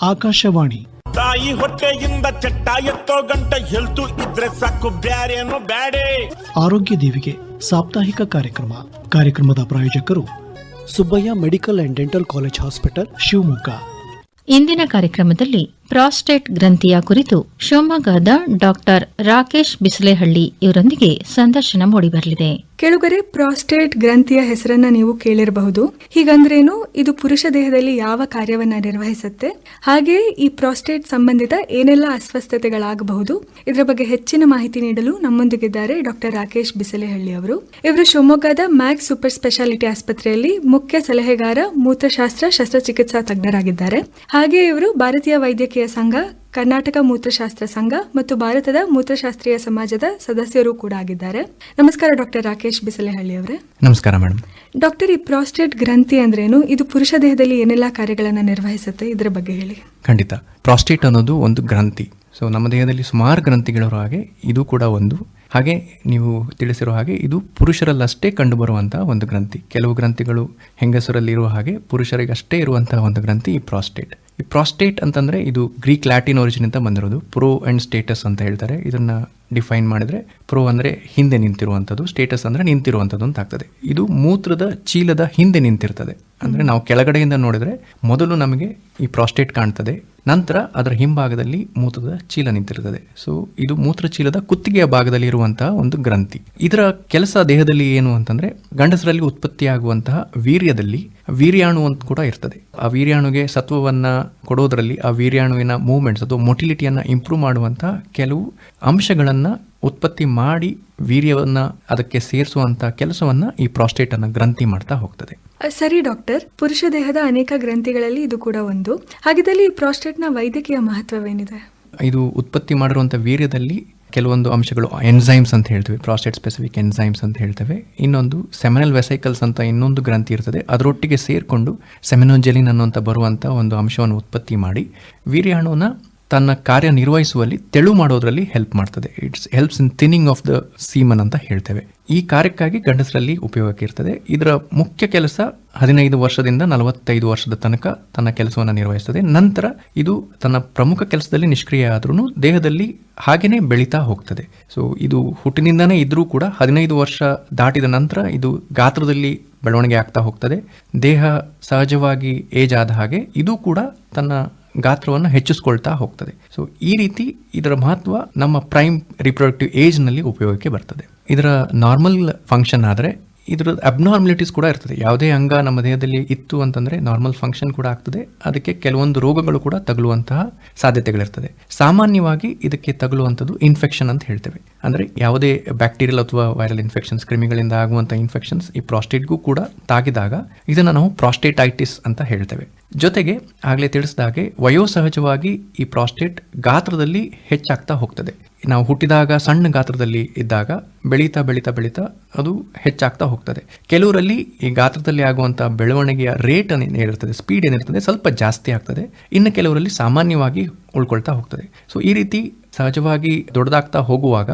ಆಕಾಶವಾಣಿ. ತಾಯಿ ಹೊಟ್ಟೆಯಿಂದ ಚಟ್ಟ ಎತ್ತೋ ಗಂಟ ಹೆಲ್ತು ಇದ್ರೆ ಸಾಕು ಬ್ಯಾರೇನು ಬ್ಯಾಡೆ. ಆರೋಗ್ಯ ದೇವಿಗೆ ಸಾಪ್ತಾಹಿಕ ಕಾರ್ಯಕ್ರಮ. ಕಾರ್ಯಕ್ರಮದ ಪ್ರಾಯೋಜಕರು Subbaiah medical and dental college hospital Shivamogga. ಇಂದಿನ ಕಾರ್ಯಕ್ರಮದಲ್ಲಿ ಪ್ರಾಸ್ಟೇಟ್ ಗ್ರಂಥಿಯ ಕುರಿತು ಶಿವಮೊಗ್ಗದ ಡಾಕ್ಟರ್ ರಾಕೇಶ್ ಬಿಸಲೆಹಳ್ಳಿ ಇವರೊಂದಿಗೆ ಸಂದರ್ಶನ ಮೂಡಿಬರಲಿದೆ. ಕೆಳಗರೆ, ಪ್ರಾಸ್ಟೇಟ್ ಗ್ರಂಥಿಯ ಹೆಸರನ್ನ ನೀವು ಕೇಳಿರಬಹುದು. ಹೀಗಂದ್ರೇನು, ಇದು ಪುರುಷ ದೇಹದಲ್ಲಿ ಯಾವ ಕಾರ್ಯವನ್ನ ನಿರ್ವಹಿಸುತ್ತೆ? ಹಾಗೆ ಈ ಪ್ರಾಸ್ಟೇಟ್ ಸಂಬಂಧಿತ ಏನೆಲ್ಲ ಅಸ್ವಸ್ಥತೆಗಳಾಗಬಹುದು? ಇದರ ಬಗ್ಗೆ ಹೆಚ್ಚಿನ ಮಾಹಿತಿ ನೀಡಲು ನಮ್ಮೊಂದಿಗಿದ್ದಾರೆ ಡಾಕ್ಟರ್ ರಾಕೇಶ್ ಬಿಸಲೆಹಳ್ಳಿ ಅವರು. ಇವರು ಶಿವಮೊಗ್ಗದ ಮ್ಯಾಕ್ಸ್ ಸೂಪರ್ ಸ್ಪೆಷಾಲಿಟಿ ಆಸ್ಪತ್ರೆಯಲ್ಲಿ ಮುಖ್ಯ ಸಲಹೆಗಾರ, ಮೂತ್ರಶಾಸ್ತ್ರ, ಶಸ್ತ್ರಚಿಕಿತ್ಸಾ ತಜ್ಞರಾಗಿದ್ದಾರೆ. ಹಾಗೆ ಇವರು ಭಾರತೀಯ ವೈದ್ಯಕೀಯ ಸಂಘ ಕರ್ನಾಟಕ ಮೂತ್ರಶಾಸ್ತ್ರ ಸಂಘ ಮತ್ತು ಭಾರತದ ಮೂತ್ರಶಾಸ್ತ್ರೀಯ ಸಮಾಜದ ಸದಸ್ಯರು ಕೂಡ ಆಗಿದ್ದಾರೆ. ನಮಸ್ಕಾರ ಡಾಕ್ಟರ್ ರಾಕೇಶ್ ಬಿಸಲೆಹಳ್ಳಿ ಅವರೇ. ನಮಸ್ಕಾರ ಮೇಡಮ್. ಡಾಕ್ಟರ್ ಈ ಪ್ರಾಸ್ಟೇಟ್ ಗ್ರಂಥಿ ಅಂದ್ರೇನು ಇದು ಪುರುಷ ದೇಹದಲ್ಲಿ ಏನೆಲ್ಲ ಕಾರ್ಯಗಳನ್ನು ನಿರ್ವಹಿಸುತ್ತೆ? ಇದರ ಬಗ್ಗೆ ಹೇಳಿ. ಖಂಡಿತ. ಪ್ರಾಸ್ಟೇಟ್ ಅನ್ನೋದು ಒಂದು ಗ್ರಂಥಿ. ಸೊ ನಮ್ಮ ದೇಹದಲ್ಲಿ ಸುಮಾರು ಗ್ರಂಥಿಗಳಿರೋ ಹಾಗೆ ಇದು ಕೂಡ ಒಂದು. ಹಾಗೆ ನೀವು ತಿಳಿಸಿರೋ ಹಾಗೆ ಇದು ಪುರುಷರಲ್ಲಷ್ಟೇ ಕಂಡುಬರುವಂತಹ ಒಂದು ಗ್ರಂಥಿ. ಕೆಲವು ಗ್ರಂಥಿಗಳು ಹೆಂಗಸರಲ್ಲಿ ಇರುವ ಹಾಗೆ ಪುರುಷರಿಗಷ್ಟೇ ಇರುವಂತಹ ಒಂದು ಗ್ರಂಥಿ ಈ ಪ್ರಾಸ್ಟೇಟ್. ಈ ಪ್ರಾಸ್ಟೇಟ್ ಅಂತಂದ್ರೆ ಇದು ಗ್ರೀಕ್ ಲ್ಯಾಟಿನ್ ಒರಿಜಿನ್ ಅಂತ ಬಂದಿರೋದು. ಪ್ರೋ ಅಂಡ್ ಸ್ಟೇಟಸ್ ಅಂತ ಹೇಳ್ತಾರೆ. ಇದನ್ನ ಡಿಫೈನ್ ಮಾಡಿದ್ರೆ ಪ್ರೋ ಅಂದ್ರೆ ಹಿಂದೆ ನಿಂತಿರುವಂಥದ್ದು ಸ್ಟೇಟಸ್ ಅಂದ್ರೆ ನಿಂತಿರುವಂಥದ್ದು ಅಂತ ಆಗ್ತದೆ. ಇದು ಮೂತ್ರದ ಚೀಲದ ಹಿಂದೆ ನಿಂತಿರ್ತದೆ. ಅಂದ್ರೆ ನಾವು ಕೆಳಗಡೆಯಿಂದ ನೋಡಿದ್ರೆ ಮೊದಲು ನಮಗೆ ಈ ಪ್ರಾಸ್ಟೇಟ್ ಕಾಣ್ತದೆ. ನಂತರ ಅದರ ಹಿಂಭಾಗದಲ್ಲಿ ಮೂತ್ರದ ಚೀಲ ನಿಂತಿರುತ್ತದೆ. ಸೊ ಇದು ಮೂತ್ರ ಚೀಲದ ಕುತ್ತಿಗೆಯ ಭಾಗದಲ್ಲಿ ಇರುವಂತಹ ಒಂದು ಗ್ರಂಥಿ. ಇದರ ಕೆಲಸ ದೇಹದಲ್ಲಿ ಏನು ಅಂತಂದ್ರೆ, ಗಂಡಸರಲ್ಲಿ ಉತ್ಪತ್ತಿಯಾಗುವಂತಹ ವೀರ್ಯದಲ್ಲಿ ವೀರ್ಯಾಣು ಅಂತ ಕೂಡ ಇರ್ತದೆ. ಆ ವೀರ್ಯಾಣುಗೆ ಸತ್ವವನ್ನ ಕೊಡೋದ್ರಲ್ಲಿ ಆ ವೀರ್ಯಾಣುವಿನ ಮೂವ್ಮೆಂಟ್ಸ್ ಅಥವಾ ಮೊಟಿಲಿಟಿಯನ್ನ ಇಂಪ್ರೂವ್ ಮಾಡುವಂತಹ ಕೆಲವು ಅಂಶಗಳನ್ನ ಉತ್ಪತ್ತಿ ಮಾಡಿ ವೀರ್ಯವನ್ನ ಅದಕ್ಕೆ ಸೇರಿಸುವಂತ ಕೆಲಸವನ್ನ ಈ ಪ್ರಾಸ್ಟೇಟ್ ಅನ್ನ ಗ್ರಂಥಿ ಮಾಡ್ತಾ ಹೋಗ್ತದೆ. ಸರಿ ಡಾಕ್ಟರ್. ಪುರುಷ ದೇಹದ ಅನೇಕ ಗ್ರಂಥಿಗಳಲ್ಲಿ ಇದು ಕೂಡ ಒಂದು. ಹಾಗಿದ್ದಲ್ಲಿ ಈ ಪ್ರಾಸ್ಟೇಟ್ನ ವೈದ್ಯಕೀಯ ಮಹತ್ವವೇನಿದೆ? ಇದು ಉತ್ಪತ್ತಿ ಮಾಡಿರುವಂಥ ವೀರ್ಯದಲ್ಲಿ ಕೆಲವೊಂದು ಅಂಶಗಳು ಎನ್ಝೈಮ್ಸ್ ಅಂತ ಹೇಳ್ತೇವೆ ಪ್ರಾಸ್ಟೇಟ್ ಸ್ಪೆಸಿಫಿಕ್ ಎನ್ಸೈಮ್ಸ್ ಅಂತ ಹೇಳ್ತೇವೆ. ಇನ್ನೊಂದು ಸೆಮಿನಲ್ ವೆಸೈಕಲ್ಸ್ ಅಂತ ಇನ್ನೊಂದು ಗ್ರಂಥಿ ಇರ್ತದೆ. ಅದರೊಟ್ಟಿಗೆ ಸೇರಿಕೊಂಡು ಸೆಮಿನೋಜೆಲಿನ್ ಅನ್ನುವಂಥ ಬರುವಂಥ ಒಂದು ಅಂಶವನ್ನು ಉತ್ಪತ್ತಿ ಮಾಡಿ ವೀರ್ಯಾಣುವನ್ನ ತನ್ನ ಕಾರ್ಯ ನಿರ್ವಹಿಸುವಲ್ಲಿ ತೆಳು ಮಾಡೋದ್ರಲ್ಲಿ ಹೆಲ್ಪ್ ಮಾಡ್ತದೆ. It's helps in thinning of the semen ಅಂತ ಹೇಳ್ತೇವೆ. ಈ ಕಾರ್ಯಕ್ಕಾಗಿ ಗಂಡಸರಲ್ಲಿ ಉಪಯೋಗಕ್ಕೆ ಇರ್ತದೆ. ಇದರ ಮುಖ್ಯ ಕೆಲಸ ಹದಿನೈದು ವರ್ಷದಿಂದ ನಲವತ್ತೈದು ವರ್ಷದ ತನಕ ತನ್ನ ಕೆಲಸವನ್ನು ನಿರ್ವಹಿಸ್ತದೆ. ನಂತರ ಇದು ತನ್ನ ಪ್ರಮುಖ ಕೆಲಸದಲ್ಲಿ ನಿಷ್ಕ್ರಿಯ ಆದ್ರೂ ದೇಹದಲ್ಲಿ ಹಾಗೇನೆ ಬೆಳೀತಾ ಹೋಗ್ತದೆ. ಸೊ ಇದು ಹುಟ್ಟಿನಿಂದನೇ ಇದ್ರೂ ಕೂಡ ಹದಿನೈದು ವರ್ಷ ದಾಟಿದ ನಂತರ ಇದು ಗಾತ್ರದಲ್ಲಿ ಬೆಳವಣಿಗೆ ಆಗ್ತಾ ಹೋಗ್ತದೆ. ದೇಹ ಸಹಜವಾಗಿ ಏಜ್ ಆದ ಹಾಗೆ ಇದು ಕೂಡ ತನ್ನ ಗಾತ್ರವನ್ನು ಹೆಚ್ಚಿಸ್ಕೊಳ್ತಾ ಹೋಗ್ತದೆ. ಸೊ ಈ ರೀತಿ ಇದರ ಮಹತ್ವ ನಮ್ಮ ಪ್ರೈಮ್ ರಿಪ್ರೊಡಕ್ಟಿವ್ ಏಜ್ನಲ್ಲಿ ಉಪಯೋಗಕ್ಕೆ ಬರ್ತದೆ. ಇದರ ನಾರ್ಮಲ್ ಫಂಕ್ಷನ್ ಆದರೆ ಇದರ ಅಬ್ನಾರ್ಮಲಿಟೀಸ್ ಕೂಡ ಇರ್ತದೆ. ಯಾವುದೇ ಅಂಗ ನಮ್ಮ ದೇಹದಲ್ಲಿ ಇತ್ತು ಅಂತಂದ್ರೆ ನಾರ್ಮಲ್ ಫಂಕ್ಷನ್ ಕೂಡ ಆಗ್ತದೆ. ಅದಕ್ಕೆ ಕೆಲವೊಂದು ರೋಗಗಳು ಕೂಡ ತಗಲುವಂತಹ ಸಾಧ್ಯತೆಗಳಿರ್ತದೆ. ಸಾಮಾನ್ಯವಾಗಿ ಇದಕ್ಕೆ ತಗಲುವಂಥದ್ದು ಇನ್ಫೆಕ್ಷನ್ ಅಂತ ಹೇಳ್ತೇವೆ. ಅಂದ್ರೆ ಯಾವುದೇ ಬ್ಯಾಕ್ಟೀರಿಯಲ್ ಅಥವಾ ವೈರಲ್ ಇನ್ಫೆಕ್ಷನ್ಸ್ ಕ್ರಿಮಿಗಳಿಂದ ಆಗುವಂಥ ಇನ್ಫೆಕ್ಷನ್ಸ್ ಈ ಪ್ರಾಸ್ಟೇಟ್ಗೂ ಕೂಡ ತಾಗಿದಾಗ ಇದನ್ನು ನಾವು ಪ್ರಾಸ್ಟೇಟೈಟಿಸ್ ಅಂತ ಹೇಳ್ತೇವೆ. ಜೊತೆಗೆ ಆಗಲೇ ತಿಳಿಸಿದಾಗೆ ವಯೋಸಹಜವಾಗಿ ಈ ಪ್ರಾಸ್ಟೇಟ್ ಗಾತ್ರದಲ್ಲಿ ಹೆಚ್ಚಾಗ್ತಾ ಹೋಗ್ತದೆ. ನಾವು ಹುಟ್ಟಿದಾಗ ಸಣ್ಣ ಗಾತ್ರದಲ್ಲಿ ಇದ್ದಾಗ ಬೆಳೀತಾ ಬೆಳೀತಾ ಬೆಳೀತಾ ಅದು ಹೆಚ್ಚಾಗ್ತಾ ಹೋಗ್ತದೆ. ಕೆಲವರಲ್ಲಿ ಈ ಗಾತ್ರದಲ್ಲಿ ಆಗುವಂಥ ಬೆಳವಣಿಗೆಯ ರೇಟ್ ಏನಿರ್ತದೆ ಸ್ಪೀಡ್ ಏನಿರ್ತದೆ ಸ್ವಲ್ಪ ಜಾಸ್ತಿ ಆಗ್ತದೆ. ಇನ್ನು ಕೆಲವರಲ್ಲಿ ಸಾಮಾನ್ಯವಾಗಿ ಉಳ್ಕೊಳ್ತಾ ಹೋಗ್ತದೆ. ಸೊ ಈ ರೀತಿ ಸಹಜವಾಗಿ ದೊಡ್ಡದಾಗ್ತಾ ಹೋಗುವಾಗ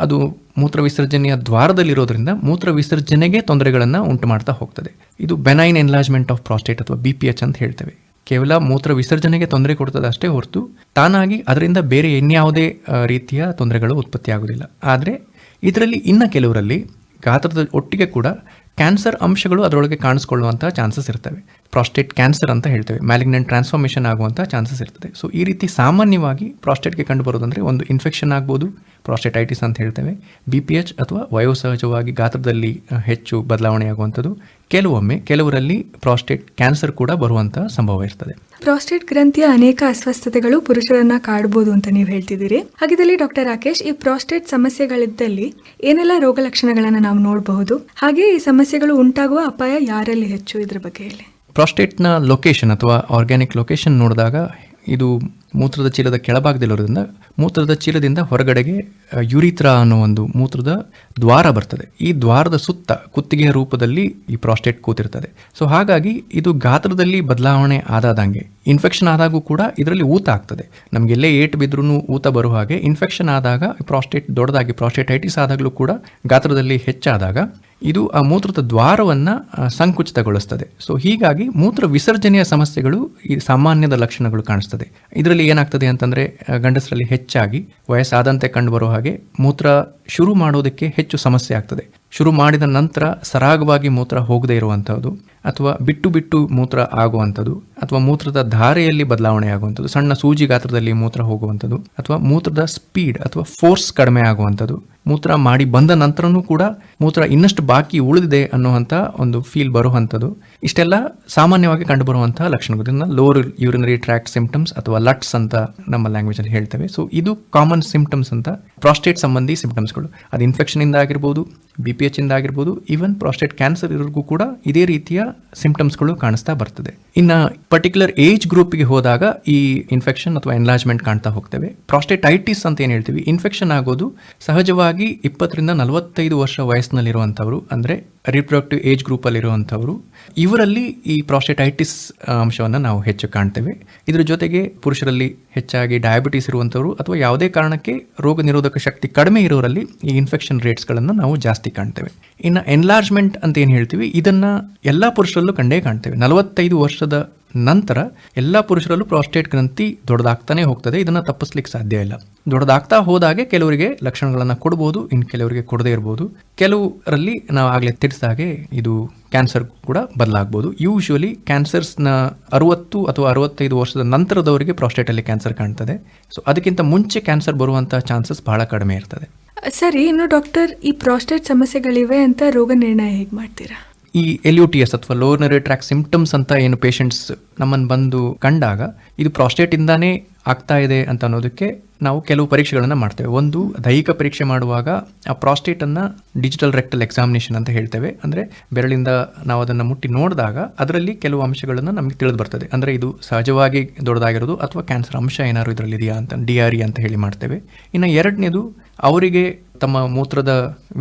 ಅದು ಮೂತ್ರ ವಿಸರ್ಜನೆಯ ದ್ವಾರದಲ್ಲಿರೋದ್ರಿಂದ ಮೂತ್ರ ವಿಸರ್ಜನೆಗೆ ತೊಂದರೆಗಳನ್ನು ಉಂಟು ಮಾಡ್ತಾ ಹೋಗ್ತದೆ. ಇದು ಬೆನೈನ್ ಎನ್ಲಾಜ್ಮೆಂಟ್ ಆಫ್ ಪ್ರಾಸ್ಟೇಟ್ ಅಥವಾ ಬಿ ಪಿ ಎಚ್ ಅಂತ ಹೇಳ್ತೇವೆ. ಕೇವಲ ಮೂತ್ರ ವಿಸರ್ಜನೆಗೆ ತೊಂದರೆ ಕೊಡ್ತದೆ ಅಷ್ಟೇ ಹೊರತು ತಾನಾಗಿ ಅದರಿಂದ ಬೇರೆ ಇನ್ಯಾವುದೇ ರೀತಿಯ ತೊಂದರೆಗಳು ಉತ್ಪತ್ತಿ ಆಗೋದಿಲ್ಲ ಆದರೆ ಇದರಲ್ಲಿ ಇನ್ನು ಕೆಲವರಲ್ಲಿ ಗಾತ್ರದ ಒಟ್ಟಿಗೆ ಕೂಡ ಕ್ಯಾನ್ಸರ್ ಅಂಶಗಳು ಅದರೊಳಗೆ ಕಾಣಿಸ್ಕೊಳ್ಳುವಂಥ ಚಾನ್ಸಸ್ ಇರ್ತವೆ. ಪ್ರಾಸ್ಟೇಟ್ ಕ್ಯಾನ್ಸರ್ ಅಂತ ಹೇಳ್ತೇವೆ. ಮ್ಯಾಲಿಗ್ನೆಂಟ್ ಟ್ರಾನ್ಸ್ಫಾರ್ಮೇಷನ್ ಆಗುವಂಥ ಚಾನ್ಸಸ್ ಇರ್ತದೆ. ಸೊ ಈ ರೀತಿ ಸಾಮಾನ್ಯವಾಗಿ ಪ್ರಾಸ್ಟೇಟ್ಗೆ ಕಂಡು ಬರೋದಂದರೆ ಒಂದು ಇನ್ಫೆಕ್ಷನ್ ಆಗ್ಬೋದು. ಪ್ರಾಸ್ಟೇಟೈಟಿಸ್ ಅಂತ ಹೇಳ್ತೇವೆ. ಬಿ ಪಿ ಎಚ್ ಅಥವಾ ವಯೋಸಹಜವಾಗಿ ಗಾತ್ರದಲ್ಲಿ ಹೆಚ್ಚು ಬದಲಾವಣೆ ಆಗುವಂಥದ್ದು. ಕೆಲವೊಮ್ಮೆ, ಕೆಲವರಲ್ಲಿ ಪ್ರಾಸ್ಟೇಟ್ ಕ್ಯಾನ್ಸರ್ ಕೂಡ ಬರುವಂಥ ಸಂಭವ ಇರ್ತದೆ. ಪ್ರಾಸ್ಟೇಟ್ ಗ್ರಂಥಿಯ ಅನೇಕ ಅಸ್ವಸ್ಥತೆಗಳು ಪುರುಷರನ್ನ ಕಾಡಬಹುದು ಅಂತ ನೀವು ಹೇಳ್ತಿದ್ದೀರಿ. ಹಾಗಿದ್ದಲ್ಲಿ ಡಾಕ್ಟರ್ ರಾಕೇಶ್, ಈ ಪ್ರಾಸ್ಟೇಟ್ ಸಮಸ್ಯೆಗಳಿದ್ದಲ್ಲಿ ಏನೆಲ್ಲ ರೋಗ ಲಕ್ಷಣಗಳನ್ನ ನಾವು ನೋಡಬಹುದು? ಹಾಗೆ ಈ ಸಮಸ್ಯೆಗಳು ಉಂಟಾಗುವ ಅಪಾಯ ಯಾರಲ್ಲಿ ಹೆಚ್ಚು ಇದ್ರ ಬಗ್ಗೆ ಹೇಳಿ ಪ್ರಾಸ್ಟೇಟ್ನ ಲೊಕೇಶನ್ ಅಥವಾ ಆರ್ಗ್ಯಾನಿಕ್ ಲೊಕೇಶನ್ ನೋಡಿದಾಗ ಇದು ಮೂತ್ರದ ಚೀಲದ ಕೆಳಭಾಗದಲ್ಲಿರೋದ್ರಿಂದ ಮೂತ್ರದ ಚೀಲದಿಂದ ಹೊರಗಡೆಗೆ ಯುರಿತ್ರ ಅನ್ನೋ ಒಂದು ಮೂತ್ರದ ದ್ವಾರ ಬರ್ತದೆ. ಈ ದ್ವಾರದ ಸುತ್ತ ಕುತ್ತಿಗೆಯ ರೂಪದಲ್ಲಿ ಈ ಪ್ರಾಸ್ಟೇಟ್ ಕೂತಿರ್ತದೆ. ಸೊ ಹಾಗಾಗಿ ಇದು ಗಾತ್ರದಲ್ಲಿ ಬದಲಾವಣೆ ಆದಾದಂಗೆ ಇನ್ಫೆಕ್ಷನ್ ಆದಾಗೂ ಕೂಡ ಇದರಲ್ಲಿ ಊತ ಆಗ್ತದೆ. ನಮಗೆಲ್ಲೇ ಏಟ್ ಬಿದ್ರೂ ಊತ ಬರುವ ಹಾಗೆ ಇನ್ಫೆಕ್ಷನ್ ಆದಾಗ ಪ್ರಾಸ್ಟೇಟ್ ದೊಡ್ಡದಾಗಿ ಪ್ರಾಸ್ಟೇಟೈಟಿಸ್ ಆದಾಗಲೂ ಕೂಡ ಗಾತ್ರದಲ್ಲಿ ಹೆಚ್ಚಾದಾಗ ಇದು ಆ ಮೂತ್ರದ ದ್ವಾರವನ್ನು ಸಂಕುಚಿತಗೊಳಿಸ್ತದೆ. ಸೊ ಹೀಗಾಗಿ ಮೂತ್ರ ವಿಸರ್ಜನೆಯ ಸಮಸ್ಯೆಗಳು ಈ ಸಾಮಾನ್ಯದ ಲಕ್ಷಣಗಳು ಕಾಣಿಸ್ತದೆ. ಇದರಲ್ಲಿ ಏನಾಗ್ತದೆ ಅಂತಂದರೆ ಗಂಡಸರಲ್ಲಿ ಹೆಚ್ಚಾಗಿ ವಯಸ್ಸಾದಂತೆ ಕಂಡುಬರುವ ಹಾಗೆ ಮೂತ್ರ ಶುರು ಮಾಡೋದಕ್ಕೆ ಹೆಚ್ಚು ಸಮಸ್ಯೆ ಆಗ್ತದೆ. ಶುರು ಮಾಡಿದ ನಂತರ ಸರಾಗವಾಗಿ ಮೂತ್ರ ಹೋಗದೇ ಇರುವಂಥದ್ದು ಅಥವಾ ಬಿಟ್ಟು ಬಿಟ್ಟು ಮೂತ್ರ ಆಗುವಂಥದ್ದು ಅಥವಾ ಮೂತ್ರದ ಧಾರೆಯಲ್ಲಿ ಬದಲಾವಣೆ ಆಗುವಂಥದ್ದು ಸಣ್ಣ ಸೂಜಿ ಗಾತ್ರದಲ್ಲಿ ಮೂತ್ರ ಹೋಗುವಂಥದ್ದು ಅಥವಾ ಮೂತ್ರದ ಸ್ಪೀಡ್, ಅಥವಾ ಫೋರ್ಸ್ ಕಡಿಮೆ ಆಗುವಂಥದ್ದು ಮೂತ್ರ ಮಾಡಿ ಬಂದ ನಂತರನೂ ಕೂಡ ಮೂತ್ರ ಇನ್ನಷ್ಟು ಬಾಕಿ ಉಳಿದಿದೆ ಅನ್ನುವಂಥ ಒಂದು ಫೀಲ್ ಬರುವಂಥದ್ದು. ಇಷ್ಟೆಲ್ಲ ಸಾಮಾನ್ಯವಾಗಿ ಕಂಡುಬರುವಂತಹ ಲಕ್ಷಣಗಳು ಇದನ್ನ ಲೋವರ್ ಯೂರಿನರಿ ಟ್ರ್ಯಾಕ್ಟ್ ಸಿಂಪ್ಟಮ್ಸ್ ಅಥವಾ ಲಟ್ಸ್ ಅಂತ ನಮ್ಮ ಲ್ಯಾಂಗ್ವೇಜ್ ಅಲ್ಲಿ ಹೇಳ್ತೇವೆ. ಸೊ ಇದು ಕಾಮನ್ ಸಿಂಪ್ಟಮ್ಸ್ ಅಂತ ಪ್ರಾಸ್ಟೇಟ್ ಸಂಬಂಧಿ ಸಿಂಪ್ಟಮ್ಸ್ಗಳು ಅದು ಇನ್ಫೆಕ್ಷನ್ ಇಂದ ಆಗಿರ್ಬೋದು ಬಿ ಪಿ ಎಚ್ ಇಂದ ಆಗಿರ್ಬೋದು ಈವನ್ ಪ್ರಾಸ್ಟೇಟ್ ಕ್ಯಾನ್ಸರ್ ಇರೋರಿಗೂ ಕೂಡ ಇದೇ ರೀತಿಯ ಸಿಂಪ್ಟಮ್ಸ್ಗಳು ಕಾಣಿಸ್ತಾ ಬರ್ತದೆ. ಇನ್ನು ಪರ್ಟಿಕ್ಯುಲರ್ ಏಜ್ ಗ್ರೂಪ್ಗೆ ಹೋದಾಗ ಈ ಇನ್ಫೆಕ್ಷನ್ ಅಥವಾ ಎನ್ಲಾಜ್ಮೆಂಟ್ ಕಾಣ್ತಾ ಹೋಗ್ತೇವೆ. ಪ್ರಾಸ್ಟೇಟೈಟಿಸ್ ಅಂತ ಏನು ಹೇಳ್ತೀವಿ? ಇನ್ಫೆಕ್ಷನ್ ಆಗೋದು ಸಹಜವಾಗಿ ಇಪ್ಪತ್ತರಿಂದ ನಲವತ್ತೈದು ವರ್ಷ ವಯಸ್ಸಿನಲ್ಲಿರುವಂಥವ್ರು, ಅಂದರೆ ರಿಪ್ರೊಡಕ್ಟಿವ್ ಏಜ್ ಗ್ರೂಪಲ್ಲಿರುವಂಥವ್ರು ಇವರಲ್ಲಿ ಈ ಪ್ರಾಸ್ಟೆಟೈಟಿಸ್ ಅಂಶವನ್ನು ನಾವು ಹೆಚ್ಚು ಕಾಣ್ತೇವೆ. ಇದರ ಜೊತೆಗೆ ಪುರುಷರಲ್ಲಿ ಹೆಚ್ಚಾಗಿ ಡಯಾಬಿಟಿಸ್ ಇರುವಂಥವ್ರು ಅಥವಾ ಯಾವುದೇ ಕಾರಣಕ್ಕೆ ರೋಗ ನಿರೋಧಕ ಶಕ್ತಿ ಕಡಿಮೆ ಇರೋರಲ್ಲಿ ಈ ಇನ್ಫೆಕ್ಷನ್ ರೇಟ್ಸ್ಗಳನ್ನು ನಾವು ಜಾಸ್ತಿ ಕಾಣ್ತೇವೆ. ಇನ್ನು ಎನ್ಲಾರ್ಜ್ಮೆಂಟ್ ಅಂತ ಏನು ಹೇಳ್ತೀವಿ, ಇದನ್ನು ಎಲ್ಲ ಪುರುಷರಲ್ಲೂ ಕಂಡೇ ಕಾಣ್ತೇವೆ. ನಲವತ್ತೈದು ವರ್ಷದ ನಂತರ ಎಲ್ಲ ಪುರುಷರಲ್ಲೂ ಪ್ರಾಸ್ಟೇಟ್ ಗ್ರಂಥಿ ದೊಡ್ಡದಾಗ್ತಾನೆ ಹೋಗ್ತದೆ. ಇದನ್ನು ತಪ್ಪಿಸ್ಲಿಕ್ಕೆ ಸಾಧ್ಯ ಇಲ್ಲ. ದೊಡ್ಡದಾಗ್ತಾ ಹೋದಾಗೆ ಕೆಲವರಿಗೆ ಲಕ್ಷಣಗಳನ್ನು ಕೊಡ್ಬೋದು, ಇನ್ನು ಕೆಲವರಿಗೆ ಕೊಡದೇ ಇರ್ಬೋದು. ಕೆಲವರಲ್ಲಿ ನಾವು ಆಗಲೇ ತಿಳಿಸಿದಾಗೆ ಇದು ಕ್ಯಾನ್ಸರ್ ಕೂಡ ಬದಲಾಗ್ಬೋದು. ಯೂಶುವಲಿ ಕ್ಯಾನ್ಸರ್ಸ್ನ ಅರವತ್ತು ಅಥವಾ ಅರವತ್ತೈದು ವರ್ಷದ ನಂತರದವರಿಗೆ ಪ್ರಾಸ್ಟೇಟಲ್ಲಿ ಕ್ಯಾನ್ಸರ್ ಕಾಣ್ತದೆ. ಸೊ ಅದಕ್ಕಿಂತ ಮುಂಚೆ ಕ್ಯಾನ್ಸರ್ ಬರುವಂತಹ ಚಾನ್ಸಸ್ ಬಹಳ ಕಡಿಮೆ ಇರ್ತದೆ. ಸರಿ, ಇನ್ನು ಡಾಕ್ಟರ್ ಈ ಪ್ರಾಸ್ಟೇಟ್ ಸಮಸ್ಯೆಗಳಿವೆ ಅಂತ ರೋಗ ನಿರ್ಣಯ ಹೇಗೆ ಮಾಡ್ತೀರಾ? ಈ ಎಲ್ ಯು ಟಿ ಎಸ್ ಅಥವಾ ಲೋನರಿ ಟ್ರ್ಯಾಕ್ ಸಿಂಪ್ಟಮ್ಸ್ ಅಂತ ಏನು ಪೇಷಂಟ್ಸ್ ನಮ್ಮನ್ನು ಬಂದು ಕಂಡಾಗ ಇದು ಪ್ರಾಸ್ಟೇಟ್ ಇಂದಾನೇ ಆಗ್ತಾ ಇದೆ ಅಂತ ಅನ್ನೋದಕ್ಕೆ ನಾವು ಕೆಲವು ಪರೀಕ್ಷೆಗಳನ್ನು ಮಾಡ್ತೇವೆ. ಒಂದು, ದೈಹಿಕ ಪರೀಕ್ಷೆ ಮಾಡುವಾಗ ಆ ಪ್ರಾಸ್ಟೇಟನ್ನು ಡಿಜಿಟಲ್ ರೆಕ್ಟಲ್ ಎಕ್ಸಾಮಿನೇಷನ್ ಅಂತ ಹೇಳ್ತೇವೆ. ಅಂದರೆ ಬೆರಳಿಂದ ನಾವು ಅದನ್ನು ಮುಟ್ಟಿ ನೋಡಿದಾಗ ಅದರಲ್ಲಿ ಕೆಲವು ಅಂಶಗಳನ್ನು ನಮಗೆ ತಿಳಿದು ಬರ್ತದೆ. ಅಂದರೆ ಇದು ಸಹಜವಾಗಿ ದೊಡ್ಡದಾಗಿರೋದು ಅಥವಾ ಕ್ಯಾನ್ಸರ್ ಅಂಶ ಏನಾದ್ರು ಇದರಲ್ಲಿ ಇದೆಯಾ ಅಂತ ಡಿ ಆರ್ ಇ ಅಂತ ಹೇಳಿ ಮಾಡ್ತೇವೆ. ಇನ್ನು ಎರಡನೇದು, ಅವರಿಗೆ ತಮ್ಮ ಮೂತ್ರದ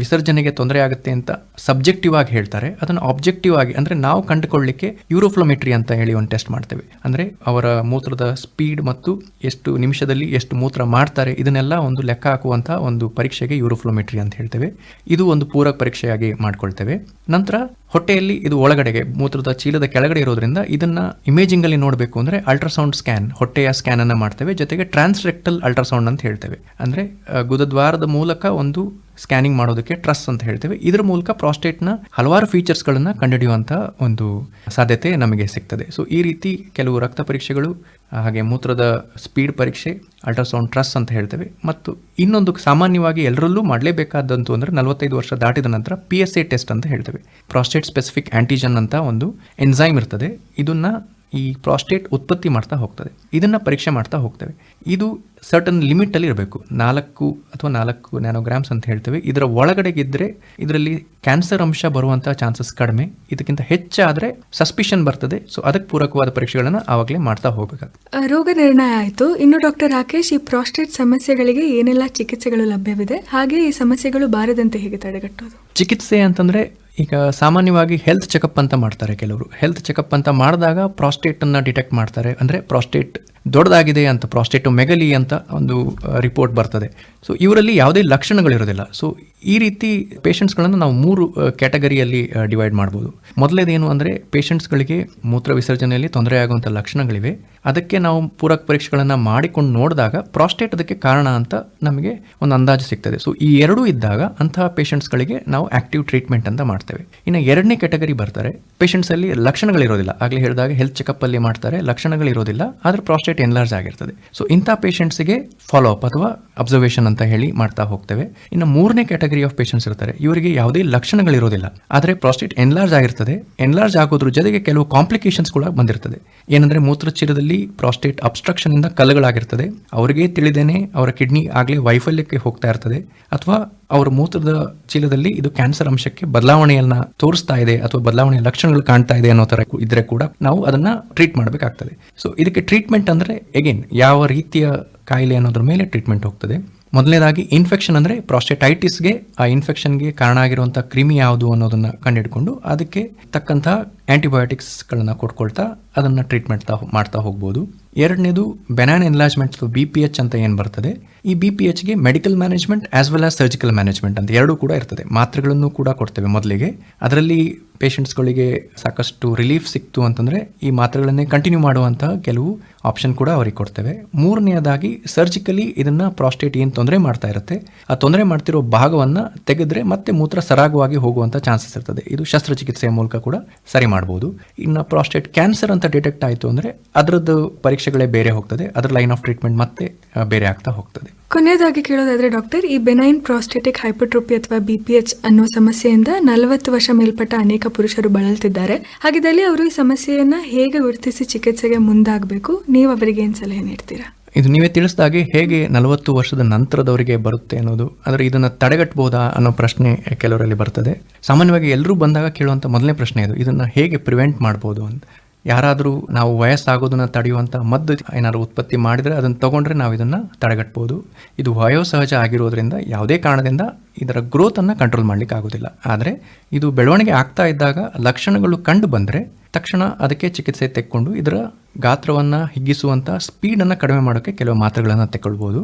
ವಿಸರ್ಜನೆಗೆ ತೊಂದರೆ ಆಗುತ್ತೆ ಅಂತ ಸಬ್ಜೆಕ್ಟಿವ್ ಆಗಿ ಹೇಳ್ತಾರೆ. ಅದನ್ನು ಆಬ್ಜೆಕ್ಟಿವ್ ಆಗಿ ಅಂದರೆ ನಾವು ಕಂಡುಕೊಳ್ಳಿಕ್ಕೆ ಯೂರೋಫ್ಲೋಮೆಟ್ರಿ ಅಂತ ಹೇಳಿ ಒಂದು ಟೆಸ್ಟ್ ಮಾಡ್ತೇವೆ. ಅಂದರೆ ಅವರ ಮೂತ್ರದ ಸ್ಪೀಡ್ ಮತ್ತು ಎಷ್ಟು ನಿಮಿಷದಲ್ಲಿ ಎಷ್ಟು ಮೂತ್ರ ಮಾಡ್ತಾರೆ, ಇದನ್ನೆಲ್ಲ ಒಂದು ಲೆಕ್ಕ ಹಾಕುವಂಥ ಒಂದು ಪರೀಕ್ಷೆಗೆ ಯೂರೋಫ್ಲೋಮೆಟ್ರಿ ಅಂತ ಹೇಳ್ತೇವೆ. ಇದು ಒಂದು ಪೂರಕ ಪರೀಕ್ಷೆಯಾಗಿ ಮಾಡ್ಕೊಳ್ತೇವೆ. ನಂತರ ಹೊಟ್ಟೆಯಲ್ಲಿ ಇದು ಒಳಗಡೆಗೆ, ಮೂತ್ರದ ಚೀಲದ ಕೆಳಗಡೆ ಇರೋದ್ರಿಂದ ಇದನ್ನ ಇಮೇಜಿಂಗ್ ಅಲ್ಲಿ ನೋಡಬೇಕು ಅಂದ್ರೆ ಅಲ್ಟ್ರಾಸೌಂಡ್ ಸ್ಕ್ಯಾನ್ ಹೊಟ್ಟೆಯ ಸ್ಕ್ಯಾನ್ ಅನ್ನ ಮಾಡ್ತೇವೆ. ಜೊತೆಗೆ ಟ್ರಾನ್ಸ್ರೆಕ್ಟಲ್ ಅಲ್ಟ್ರಾಸೌಂಡ್ ಅಂತ ಹೇಳ್ತೇವೆ. ಅಂದ್ರೆ ಗುದದ್ವಾರದ ಮೂಲಕ ಒಂದು ಸ್ಕ್ಯಾನಿಂಗ್ ಮಾಡೋದಕ್ಕೆ ಟ್ರಸ್ ಅಂತ ಹೇಳ್ತೇವೆ. ಇದರ ಮೂಲಕ ಪ್ರಾಸ್ಟೇಟ್ನ ಹಲವಾರು ಫೀಚರ್ಸ್ಗಳನ್ನು ಕಂಡುಹಿಡಿಯುವಂಥ ಒಂದು ಸಾಧ್ಯತೆ ನಮಗೆ ಸಿಗ್ತದೆ. ಸೊ ಈ ರೀತಿ ಕೆಲವು ರಕ್ತ ಪರೀಕ್ಷೆಗಳು ಹಾಗೆ ಮೂತ್ರದ ಸ್ಪೀಡ್ ಪರೀಕ್ಷೆ ಅಲ್ಟ್ರಾಸೌಂಡ್ ಟ್ರಸ್ ಅಂತ ಹೇಳ್ತೇವೆ. ಮತ್ತು ಇನ್ನೊಂದು ಸಾಮಾನ್ಯವಾಗಿ ಎಲ್ಲರಲ್ಲೂ ಮಾಡಲೇಬೇಕಾದಂತು ಅಂದರೆ ನಲವತ್ತೈದು ವರ್ಷ ದಾಟಿದ ನಂತರ ಪಿ ಎಸ್ ಎ ಟೆಸ್ಟ್ ಅಂತ ಹೇಳ್ತೇವೆ. ಪ್ರಾಸ್ಟೇಟ್ ಸ್ಪೆಸಿಫಿಕ್ ಆ್ಯಂಟಿಜನ್ ಅಂತ ಒಂದು ಎನ್ಸೈಮ್ ಇರ್ತದೆ. ಇದನ್ನ ಈ ಪ್ರಾಸ್ಟೇಟ್ ಉತ್ಪತ್ತಿ ಮಾಡ್ತಾ ಹೋಗ್ತದೆ. ಇದನ್ನು ಪರೀಕ್ಷೆ ಮಾಡ್ತಾ ಹೋಗ್ತೇವೆ. ಇದು ಸರ್ಟನ್ ಲಿಮಿಟಲ್ಲಿ ಇರಬೇಕು. ನಾಲ್ಕು ಅಥವಾ ನಾಲ್ಕು ನ್ಯಾನೋಗ್ರಾಮ್ಸ್ ಅಂತ ಹೇಳ್ತೇವೆ. ಇದರ ಒಳಗಡೆಗಿದ್ದರೆ ಇದರಲ್ಲಿ ಕ್ಯಾನ್ಸರ್ ಅಂಶ ಬರುವಂಥ ಚಾನ್ಸಸ್ ಕಡಿಮೆ. ಇದಕ್ಕಿಂತ ಹೆಚ್ಚಾದರೆ ಸಸ್ಪಿಷನ್ ಬರ್ತದೆ. ಸೊ ಅದಕ್ಕೆ ಪೂರಕವಾದ ಪರೀಕ್ಷೆಗಳನ್ನು ಆವಾಗಲೇ ಮಾಡ್ತಾ ಹೋಗಬೇಕಾಗ್ತದೆ. ರೋಗ ನಿರ್ಣಯ ಆಯಿತು. ಇನ್ನು ಡಾಕ್ಟರ್ ರಾಕೇಶ್ ಈ ಪ್ರಾಸ್ಟೇಟ್ ಸಮಸ್ಯೆಗಳಿಗೆ ಏನೆಲ್ಲ ಚಿಕಿತ್ಸೆಗಳು ಲಭ್ಯವಿದೆ? ಹಾಗೆ ಈ ಸಮಸ್ಯೆಗಳು ಬಾರದಂತೆ ಹೇಗೆ ತಡೆಗಟ್ಟೋದು? ಚಿಕಿತ್ಸೆ ಅಂತಂದರೆ ಈಗ ಸಾಮಾನ್ಯವಾಗಿ ಹೆಲ್ತ್ ಚೆಕಪ್ ಅಂತ ಮಾಡ್ತಾರೆ ಕೆಲವರು. ಹೆಲ್ತ್ ಚೆಕಪ್ ಅಂತ ಮಾಡಿದಾಗ ಪ್ರಾಸ್ಟೇಟನ್ನು ಡಿಟೆಕ್ಟ್ ಮಾಡ್ತಾರೆ. ಅಂದರೆ ಪ್ರಾಸ್ಟೇಟ್ ದೊಡ್ಡದಾಗಿದೆ ಅಂತ ಪ್ರಾಸ್ಟೇಟು ಮೆಗಲಿ ಅಂತ ಒಂದು ರಿಪೋರ್ಟ್ ಬರ್ತದೆ. ಸೊ ಇವರಲ್ಲಿ ಯಾವುದೇ ಲಕ್ಷಣಗಳಿರೋದಿಲ್ಲ. ಸೊ ಈ ರೀತಿ ಪೇಷಂಟ್ಸ್ಗಳನ್ನು ನಾವು ಮೂರು ಕ್ಯಾಟಗರಿಯಲ್ಲಿ ಡಿವೈಡ್ ಮಾಡ್ಬೋದು. ಮೊದಲೇದೇನು ಅಂದರೆ ಪೇಷಂಟ್ಸ್ಗಳಿಗೆ ಮೂತ್ರ ವಿಸರ್ಜನೆಯಲ್ಲಿ ತೊಂದರೆ ಆಗುವಂಥ ಲಕ್ಷಣಗಳಿವೆ. ಅದಕ್ಕೆ ನಾವು ಪೂರಕ ಪರೀಕ್ಷೆಗಳನ್ನು ಮಾಡಿಕೊಂಡು ನೋಡಿದಾಗ, ಪ್ರಾಸ್ಟೇಟ್ ಅದಕ್ಕೆ ಕಾರಣ ಅಂತ ನಮಗೆ ಒಂದು ಅಂದಾಜು ಸಿಗ್ತದೆ. ಸೊ ಈ ಎರಡೂ ಇದ್ದಾಗ ಅಂತಹ ಪೇಷಂಟ್ಸ್ಗಳಿಗೆ ನಾವು ಆಕ್ಟಿವ್ ಟ್ರೀಟ್ಮೆಂಟ್ ಅಂತ ಮಾಡ್ತೇವೆ. ಇನ್ನು ಎರಡನೇ ಕ್ಯಾಟಗರಿ ಬರ್ತಾರೆ. ಪೇಷಂಟ್ಸಲ್ಲಿ ಲಕ್ಷಣಗಳಿರೋದಿಲ್ಲ. ಆಗಲೇ ಹೇಳಿದಾಗ ಹೆಲ್ತ್ ಚೆಕಪ್ಪಲ್ಲಿ ಮಾಡ್ತಾರೆ. ಲಕ್ಷಣಗಳಿರೋದಿಲ್ಲ. ಆದರೆ, ಪ್ರಾಸ್ಟೇಟ್ ಎನ್ಲಾರ್ಜ್ ಆಗಿರ್ತದೆ. ಸೊ ಇಂಥ ಪೇಷಂಟ್ಸ್ಗೆ ಫಾಲೋ ಅಪ್ ಅಥವಾ ಅಬ್ಸರ್ವೇಷನ್ ಅಂತ ಹೇಳಿ ಮಾಡ್ತಾ ಹೋಗ್ತೇವೆ. ಇನ್ನು ಮೂರನೇ ಕ್ಯಾಟಗರಿ ಆಫ್ ಪೇಷಂಟ್ಸ್ ಇರ್ತಾರೆ. ಇವರಿಗೆ ಯಾವುದೇ ಲಕ್ಷಣಗಳಿರೋದಿಲ್ಲ. ಆದರೆ ಪ್ರಾಸ್ಟೇಟ್ ಎನ್ಲಾರ್ಜ್ ಆಗಿರ್ತದೆ. ಎನ್ಲಾರ್ಜ್ ಆಗೋದ್ರ ಜೊತೆಗೆ ಕೆಲವು ಕಾಂಪ್ಲಿಕೇಶನ್ಸ್ ಕೂಡ ಬಂದಿರ್ತದೆ. ಏನಂದ್ರೆ ಮೂತ್ರಚೀಲದಲ್ಲಿ ಪ್ರಾಸ್ಟೇಟ್ ಅಬ್ಸ್ಟ್ರಕ್ಷನ್ ಇಂದ ಕಲ್ಲುಗಳಾಗಿರ್ತದೆ. ಅವರಿಗೆ ತಿಳಿದೇನೆ ಅವರ ಕಿಡ್ನಿ ಆಗಲೇ ವೈಫಲ್ಯಕ್ಕೆ ಹೋಗ್ತಾ ಇರ್ತದೆ. ಅಥವಾ ಅವರ ಮೂತ್ರದ ಚೀಲದಲ್ಲಿ ಇದು ಕ್ಯಾನ್ಸರ್ ಅಂಶಕ್ಕೆ ಬದಲಾವಣೆಯನ್ನ ತೋರಿಸ್ತಾ ಇದೆ ಅಥವಾ ಬದಲಾವಣೆಯ ಲಕ್ಷಣಗಳು ಕಾಣ್ತಾ ಇದೆ ಅನ್ನೋ ತರ ಇದ್ರೆ ಕೂಡ ನಾವು ಅದನ್ನ ಟ್ರೀಟ್ ಮಾಡಬೇಕಾಗ್ತದೆ. ಸೊ ಇದಕ್ಕೆ ಟ್ರೀಟ್ಮೆಂಟ್ ಅಂದ್ರೆ ಎಗೇನ್ ಯಾವ ರೀತಿಯ ಕಾಯಿಲೆ ಅನ್ನೋದ್ರ ಮೇಲೆ ಟ್ರೀಟ್ಮೆಂಟ್ ಹೋಗ್ತದೆ. ಮೊದಲನೇದಾಗಿ ಇನ್ಫೆಕ್ಷನ್ ಅಂದರೆ ಪ್ರಾಸ್ಟೆಟೈಟಿಸ್ಗೆ ಆ ಇನ್ಫೆಕ್ಷನ್ಗೆ ಕಾರಣ ಆಗಿರುವಂಥ ಕ್ರಿಮಿ ಯಾವುದು ಅನ್ನೋದನ್ನು ಕಂಡುಹಿಡ್ಕೊಂಡು ಅದಕ್ಕೆ ತಕ್ಕಂತಹ ಆ್ಯಂಟಿಬಯೋಟಿಕ್ಸ್ಗಳನ್ನು ಕೊಟ್ಕೊಳ್ತಾ ಅದನ್ನು ಟ್ರೀಟ್ಮೆಂಟ್ ಮಾಡ್ತಾ ಹೋಗ್ಬೋದು. ಎರಡನೇದು benign enlargement B P H ಅಂತ ಏನು ಬರ್ತದೆ? ಈ B P ಎಚ್ಗೆ medical management as well as surgical management ಅಂತ ಎರಡೂ ಕೂಡ ಇರ್ತದೆ. ಮಾತ್ರೆಗಳನ್ನು ಕೂಡ ಕೊಡ್ತೇವೆ ಮೊದಲಿಗೆ. ಅದರಲ್ಲಿ ಪೇಷಂಟ್ಸ್ಗಳಿಗೆ ಸಾಕಷ್ಟು ರಿಲೀಫ್ ಸಿಕ್ತು ಅಂತಂದರೆ ಈ ಮಾತ್ರೆಗಳನ್ನೇ ಕಂಟಿನ್ಯೂ ಮಾಡುವಂತಹ ಕೆಲವು ಆಪ್ಷನ್ ಕೂಡ ಅವರಿಗೆ ಕೊಡ್ತೇವೆ. ಮೂರನೆಯದಾಗಿ ಸರ್ಜಿಕಲಿ ಇದನ್ನು ಪ್ರಾಸ್ಟೇಟ್ ಏನು ತೊಂದರೆ ಮಾಡ್ತಾ ಇರುತ್ತೆ? ಆ ತೊಂದರೆ ಮಾಡ್ತಿರೋ ಭಾಗವನ್ನು ತೆಗೆದ್ರೆ ಮತ್ತೆ ಮೂತ್ರ ಸರಾಗವಾಗಿ ಹೋಗುವಂಥ ಚಾನ್ಸಸ್ ಇರ್ತದೆ. ಇದು ಶಸ್ತ್ರಚಿಕಿತ್ಸೆಯ ಮೂಲಕ ಕೂಡ ಸರಿ ಮಾಡ್ಬೋದು. ಇನ್ನು ಪ್ರಾಸ್ಟೇಟ್ ಕ್ಯಾನ್ಸರ್ ಅಂತ ಡಿಟೆಕ್ಟ್ ಆಯಿತು ಅಂದರೆ ಅದರದ್ದು ಪರೀಕ್ಷೆಗಳೇ ಬೇರೆ ಹೋಗ್ತದೆ. ಅದರ ಲೈನ್ ಆಫ್ ಟ್ರೀಟ್ಮೆಂಟ್ ಮತ್ತೆ ಬೇರೆ ಆಗ್ತಾ ಹೋಗ್ತದೆ. ಕೊನೆಯದಾಗಿ ಕೇಳೋದಾದ್ರೆ ಡಾಕ್ಟರ್ ಈ ಬೆನೈನ್ ಪ್ರಾಸ್ಟೆಟಿಕ್ ಹೈಪರ್ಟ್ರೋಪಿ ಅಥವಾ ಬಿ ಪಿ ಎಚ್ ಅನ್ನೋ ಸಮಸ್ಯೆಯಿಂದ ನಲವತ್ತು ವರ್ಷ ಮೇಲ್ಪಟ್ಟ ಅನೇಕ ಪುರುಷರು ಬಳಲ್ತಿದ್ದಾರೆ. ಹಾಗಿದ್ದಲ್ಲಿ ಅವರು ಈ ಸಮಸ್ಯೆಯನ್ನ ಹೇಗೆ ಗುರುತಿಸಿ ಚಿಕಿತ್ಸೆಗೆ ಮುಂದಾಗಬೇಕು? ನೀವು ಅವರಿಗೆ ಏನು ಸಲಹೆ ನೀಡ್ತೀರಾ? ಇದು ನೀವೇ ತಿಳಿಸಿದಾಗೆ ಹೇಗೆ ನಲವತ್ತು ವರ್ಷದ ನಂತರದವರಿಗೆ ಬರುತ್ತೆ ಅನ್ನೋದು. ಆದರೆ ಇದನ್ನು ತಡೆಗಟ್ಟಬಹುದಾ ಅನ್ನೋ ಪ್ರಶ್ನೆ ಕೆಲವರಲ್ಲಿ ಬರ್ತದೆ. ಸಾಮಾನ್ಯವಾಗಿ ಎಲ್ಲರೂ ಬಂದಾಗ ಕೇಳುವಂಥ ಮೊದಲನೇ ಪ್ರಶ್ನೆ ಇದು. ಇದನ್ನು ಹೇಗೆ ಪ್ರಿವೆಂಟ್ ಮಾಡ್ಬೋದು ಅಂತ. ಯಾರಾದರೂ ನಾವು ವಯಸ್ಸಾಗೋದನ್ನು ತಡೆಯುವಂಥ ಮದ್ದು ಏನಾದರೂ ಉತ್ಪತ್ತಿ ಮಾಡಿದರೆ ಅದನ್ನು ತಗೊಂಡ್ರೆ ನಾವು ಇದನ್ನು ತಡೆಗಟ್ಬೋದು. ಇದು ವಯೋಸಹಜ ಆಗಿರೋದ್ರಿಂದ ಯಾವುದೇ ಕಾರಣದಿಂದ ಇದರ ಗ್ರೋತನ್ನು ಕಂಟ್ರೋಲ್ ಮಾಡಲಿಕ್ಕೆ ಆಗೋದಿಲ್ಲ. ಆದರೆ ಇದು ಬೆಳವಣಿಗೆ ಆಗ್ತಾ ಇದ್ದಾಗ ಲಕ್ಷಣಗಳು ಕಂಡು ಬಂದರೆ ತಕ್ಷಣ ಅದಕ್ಕೆ ಚಿಕಿತ್ಸೆ ತೆಕ್ಕೊಂಡು ಇದರ ಗಾತ್ರವನ್ನು ಹಿಗ್ಗಿಸುವಂಥ ಸ್ಪೀಡನ್ನು ಕಡಿಮೆ ಮಾಡೋಕ್ಕೆ ಕೆಲವು ಮಾತ್ರೆಗಳನ್ನು ತೆಕ್ಕೊಳ್ಬೋದು.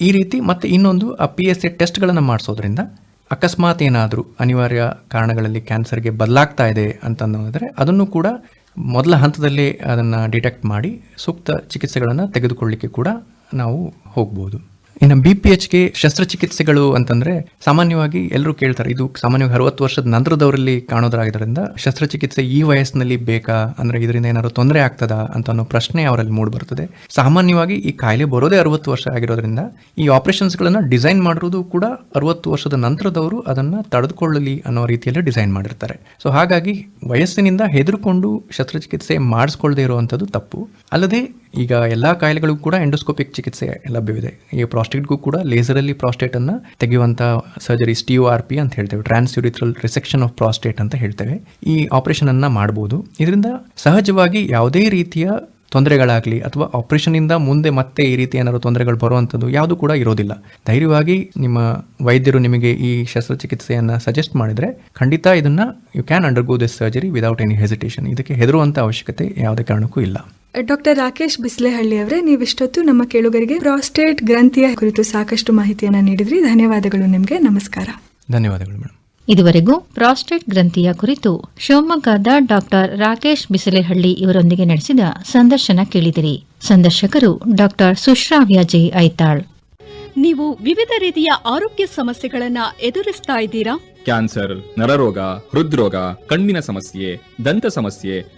ಈ ರೀತಿ ಮತ್ತೆ ಇನ್ನೊಂದು ಆ ಪಿ ಎಸ್ ಎ ಟೆಸ್ಟ್ಗಳನ್ನು ಮಾಡಿಸೋದ್ರಿಂದ ಅಕಸ್ಮಾತ್ ಏನಾದರೂ ಅನಿವಾರ್ಯ ಕಾರಣಗಳಲ್ಲಿ ಕ್ಯಾನ್ಸರ್ಗೆ ಬದಲಾಗ್ತಾ ಇದೆ ಅಂತಂದರೆ ಅದನ್ನು ಕೂಡ ಮೊದಲ ಹಂತದಲ್ಲಿ ಅದನ್ನು ಡಿಟೆಕ್ಟ್ ಮಾಡಿ ಸೂಕ್ತ ಚಿಕಿತ್ಸೆಗಳನ್ನು ತೆಗೆದುಕೊಳ್ಳಿಕ್ಕೆ ಕೂಡ ನಾವು ಹೋಗ್ಬೋದು. ಇನ್ನು ಬಿ ಪಿ ಎಚ್ಗೆ ಶಸ್ತ್ರಚಿಕಿತ್ಸೆಗಳು ಅಂತಂದ್ರೆ ಸಾಮಾನ್ಯವಾಗಿ ಎಲ್ಲರೂ ಕೇಳ್ತಾರೆ, ಇದು ಸಾಮಾನ್ಯವಾಗಿ ಅರವತ್ತು ವರ್ಷದ ನಂತರದವರಲ್ಲಿ ಕಾಣೋದ್ರಾಗಿದ್ದರಿಂದ ಶಸ್ತ್ರಚಿಕಿತ್ಸೆ ಈ ವಯಸ್ಸಿನಲ್ಲಿ ಬೇಕಾ? ಅಂದ್ರೆ ಇದರಿಂದ ಏನಾದ್ರು ತೊಂದರೆ ಆಗ್ತದಾ? ಅಂತ ಅನ್ನೋ ಪ್ರಶ್ನೆ ಅವರಲ್ಲಿ ಮೂಡಿ ಬರ್ತದೆ. ಸಾಮಾನ್ಯವಾಗಿ ಈ ಕಾಯಿಲೆ ಬರೋದೇ ಅರವತ್ತು ವರ್ಷ ಆಗಿರೋದ್ರಿಂದ ಈ ಆಪರೇಷನ್ಸ್ಗಳನ್ನು ಡಿಸೈನ್ ಮಾಡಿರೋದು ಕೂಡ ಅರವತ್ತು ವರ್ಷದ ನಂತರದವರು ಅದನ್ನ ತಡೆದುಕೊಳ್ಳಲಿ ಅನ್ನೋ ರೀತಿಯಲ್ಲಿ ಡಿಸೈನ್ ಮಾಡಿರ್ತಾರೆ. ಸೊ ಹಾಗಾಗಿ ವಯಸ್ಸಿನಿಂದ ಹೆದರ್ಕೊಂಡು ಶಸ್ತ್ರಚಿಕಿತ್ಸೆ ಮಾಡಿಸ್ಕೊಳ್ಳದೆ ಇರುವಂಥದ್ದು ತಪ್ಪು. ಅಲ್ಲದೆ ಈಗ ಎಲ್ಲ ಕಾಯಿಲೆಗಳಿಗೂ ಕೂಡ ಎಂಡೋಸ್ಕೋಪಿಕ್ ಚಿಕಿತ್ಸೆ ಲಭ್ಯವಿದೆ. ಈ ಪ್ರಾಸ್ಟೇಟ್ಗೂ ಕೂಡ ಲೇಸರಲ್ಲಿ ಪ್ರಾಸ್ಟೇಟನ್ನು ತೆಗೆಯುವಂಥ surgery T U R P ಅಂತ ಹೇಳ್ತೇವೆ. ಟ್ರಾನ್ಸ್ಯೂರಿಥ್ರಲ್ ರಿಸೆಕ್ಷನ್ ಆಫ್ ಪ್ರಾಸ್ಟೇಟ್ ಅಂತ ಹೇಳ್ತೇವೆ. ಈ ಆಪರೇಷನ್ ಮಾಡ್ಬೋದು. ಇದರಿಂದ ಸಹಜವಾಗಿ ಯಾವುದೇ ರೀತಿಯ ತೊಂದರೆಗಳಾಗಲಿ ಅಥವಾ ಆಪರೇಷನಿಂದ ಮುಂದೆ ಮತ್ತೆ ಈ ರೀತಿ ಏನಾದರೂ ತೊಂದರೆಗಳು ಬರುವಂಥದ್ದು ಯಾವುದು ಕೂಡ ಇರೋದಿಲ್ಲ. ಧೈರ್ಯವಾಗಿ ನಿಮ್ಮ ವೈದ್ಯರು ನಿಮಗೆ ಈ ಶಸ್ತ್ರಚಿಕಿತ್ಸೆಯನ್ನು ಸಜೆಸ್ಟ್ ಮಾಡಿದರೆ ಖಂಡಿತ ಇದನ್ನು you can undergo this surgery without any hesitation ಇದಕ್ಕೆ ಹೆದರುವಂಥ ಅವಶ್ಯಕತೆ ಯಾವುದೇ ಕಾರಣಕ್ಕೂ ಇಲ್ಲ. ಡಾಕ್ಟರ್ ರಾಕೇಶ್ ಬಿಸ್ಲೆಹಳ್ಳಿ ಅವರೇ ನೀವಿಷ್ಟೊತ್ತು ನಮ್ಮ ಕೇಳುಗರಿಗೆ ಪ್ರಾಸ್ಟೇಟ್ ಗ್ರಂಥಿಯ ಕುರಿತು ಸಾಕಷ್ಟು ಮಾಹಿತಿಯನ್ನು ನೀಡಿದ್ರಿ. ಧನ್ಯವಾದಗಳು ನಿಮಗೆ. ನಮಸ್ಕಾರ. ಧನ್ಯವಾದಗಳು ಮೇಡಮ್ ಇದುವರೆಗೂ ಪ್ರಾಸ್ಟೇಟ್ ಗ್ರಂಥಿಯ ಕುರಿತು ಶಿವಮೊಗ್ಗದ ಡಾಕ್ಟರ್ ರಾಕೇಶ್ ಬಿಸಲೆಹಳ್ಳಿ ಇವರೊಂದಿಗೆ ನಡೆಸಿದ ಸಂದರ್ಶನ ಕೇಳಿದಿರಿ. ಸಂದರ್ಶಕರು ಡಾಕ್ಟರ್ ಸುಶ್ರಾವ್ಯ ಜೆ ಐತಾಳ್. ನೀವು ವಿವಿಧ ರೀತಿಯ ಆರೋಗ್ಯ ಸಮಸ್ಯೆಗಳನ್ನ ಎದುರಿಸ್ತಾ ಇದ್ದೀರಾ? ಕ್ಯಾನ್ಸರ್ ನರರೋಗ ಹೃದ್ರೋಗ ಕಣ್ಣಿನ ಸಮಸ್ಯೆ ದಂತ ಸಮಸ್ಯೆ